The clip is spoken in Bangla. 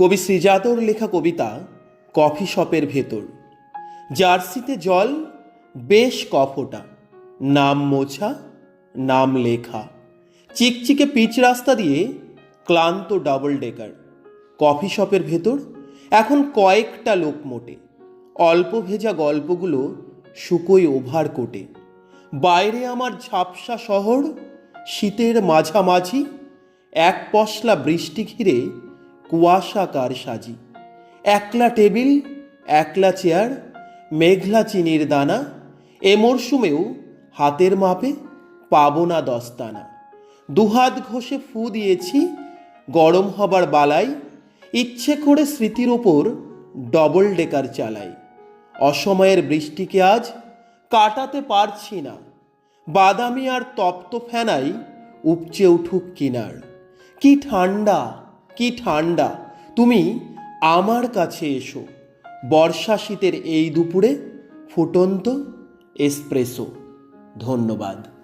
কবি শ্রীজাদর লেখা কবিতা কফি শপের ভেতর। জার্সিতে জল, বেশ কফোটা। নাম মোছা, নাম লেখা। চিকচিকে পিচ রাস্তা দিয়ে ক্লান্ত ডাবল ডেকার। কফি শপের ভেতর এখন কয়েকটা লোক মোটে। অল্প ভেজা গল্পগুলো শুকোই ওভার কোটে। বাইরে আমার ঝাপসা শহর, শীতের মাঝামাঝি, এক পশলা বৃষ্টি ঘিরে কুয়াশাকার সাজি। একলা টেবিল, একলা চেয়ার, মেঘলা চিনির দানা, এ মরশুমেও হাতের মাপে পাবো না দস্তানা। দুহাত ঘষে ফু দিয়েছি, গরম হবার বালাই, ইচ্ছে করে স্মৃতির ওপর ডবল ডেকার চালাই। অসময়ের বৃষ্টিকে আজ কাটাতে পারছি না। বাদামি আর তপ্ত ফেনাই উপচে উঠুক কিনার। কি ঠান্ডা কি ঠান্ডা। তুমি আমার কাছে এসো। বর্ষা শীতের এই দুপুরে ফুটন্ত এসপ্রেসো। ধন্যবাদ।